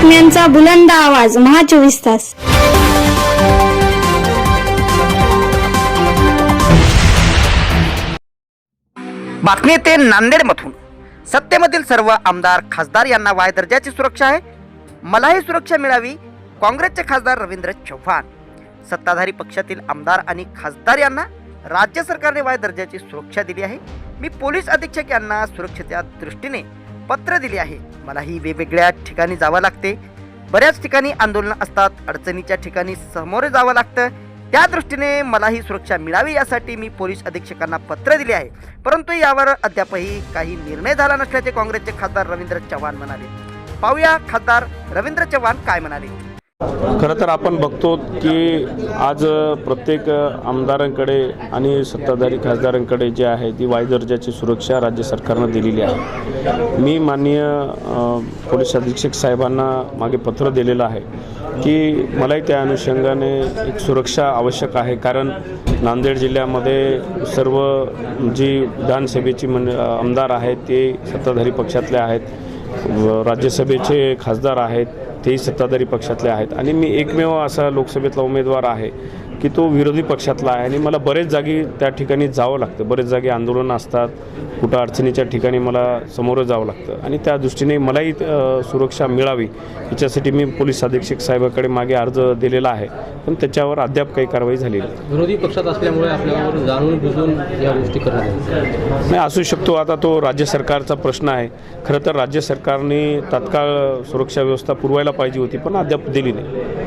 बातम्यांचा बुलंद आवाज महा चोवीस तास. बातमी येते नांदेडमधून. सत्तेमधील सर्व आमदार खासदार यांना वाय दर्जाची सुरक्षा आहे. मलाही सुरक्षा मिळावी काँग्रेसचे खासदार रवींद्र चव्हाण. सत्ताधारी पक्षातील आमदार आणि खासदार यांना राज्य सरकारने वाय दर्जाची सुरक्षा दिली आहे. मी पोलीस अधीक्षक यांना सुरक्षेच्या दृष्टीने पत्र दिले आहे. मलाही वेगवेगळ्या ठिकाणी जावं लागते. बऱ्याच ठिकाणी आंदोलनं असतात अडचणीच्या ठिकाणी समोरे जावं लागतं. त्या दृष्टीने मलाही सुरक्षा मिळावी यासाठी मी पोलीस अधीक्षकांना पत्र दिले आहे. परंतु यावर अद्यापही काही निर्णय झाला नसल्याचे काँग्रेसचे खासदार रवींद्र चव्हाण म्हणाले. पाहूया खासदार रवींद्र चव्हाण काय म्हणाले. खरं तर आपण बघतो की आज प्रत्येक आमदारांकडे आणि सत्ताधारी खासदारांकडे जे आहे ती वाय दर्जाची सुरक्षा राज्य सरकारनं दिलेली आहे. मी माननीय पोलीस अधीक्षक साहेबांना मागे पत्र दिलेलं आहे की मलाही त्या अनुषंगाने एक सुरक्षा आवश्यक आहे. कारण नांदेड जिल्ह्यामध्ये सर्व जी विधानसभेची मन आमदार आहेत ते सत्ताधारी पक्षातले आहेत. व राज्यसभेचे खासदार आहेत. तेही सत्ताधारी पक्षातले आहेत. आणि मी एकमेव असा लोकसभेतला उमेदवार आहे. की तो विरोधी पक्षातला आहे आणि मला बरेच जागी त्या ठिकाणी जावं लागतं. बरेच जागी आंदोलनं असतात. कुठं अडचणीच्या ठिकाणी मला समोरं जावं लागतं. आणि त्या दृष्टीने मलाही सुरक्षा मिळावी. याच्यासाठी मी पोलीस अधीक्षक साहेबाकडे मागे अर्ज दिलेला आहे. पण त्याच्यावर अद्याप काही कारवाई झालेली नाही. विरोधी पक्षात असल्यामुळे आपल्यावर जाणून बुजून या गोष्टी येतात. नाही असू शकतो. आता तो राज्य सरकारचा प्रश्न आहे. खरं तर राज्य सरकारने तात्काळ सुरक्षा व्यवस्था पुरवायला पाहिजे होती पण अद्याप दिली नाही.